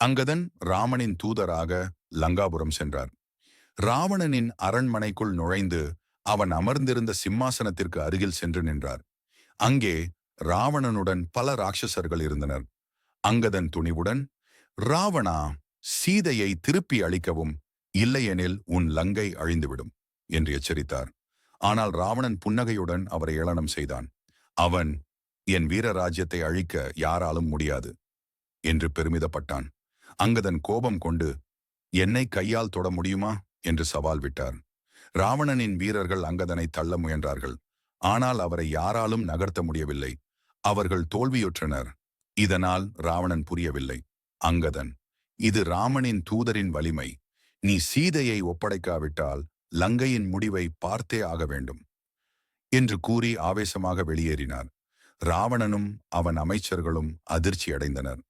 அங்கதன் ராமனின் தூதராக லங்காபுரம் சென்றார். ராவணனின் அரண்மனைக்குள் நுழைந்து அவன் அமர்ந்திருந்த சிம்மாசனத்திற்கு அருகில் சென்று நின்றார். அங்கே ராவணனுடன் பல ராட்சசர்கள் இருந்தனர். அங்கதன் துணிவுடன் ராவணா சீதையை திருப்பி அளிக்கவும் இல்லையெனில் உன் லங்கை அழிந்துவிடும் என்று எச்சரித்தார். ஆனால் ராவணன் புன்னகையுடன் அவரை ஏளனம் செய்தான். அவன் என் வீரராஜ்யத்தை அழிக்க யாராலும் முடியாது என்று பெருமிதப்பட்டான். அங்கதன் கோபம் கொண்டு என்னை கையால் தொட முடியுமா? என்று சவால் விட்டார். ராவணனின் வீரர்கள் அங்கதனை தள்ள முயன்றார்கள். ஆனால் அவரை யாராலும் நகர்த்த முடியவில்லை. அவர்கள் தோல்வியுற்றனர். இதனால் ராவணன் புரியவில்லை. அங்கதன் இது ராமனின் தூதரின் வலிமை. நீ சீதையை ஒப்படைக்காவிட்டால் லங்கையின் முடிவை பார்த்தே ஆக வேண்டும் என்று கூறி ஆவேசமாக வெளியேறினார். ராவணனும் அவன் அமைச்சர்களும் அதிர்ச்சி அடைந்தனர்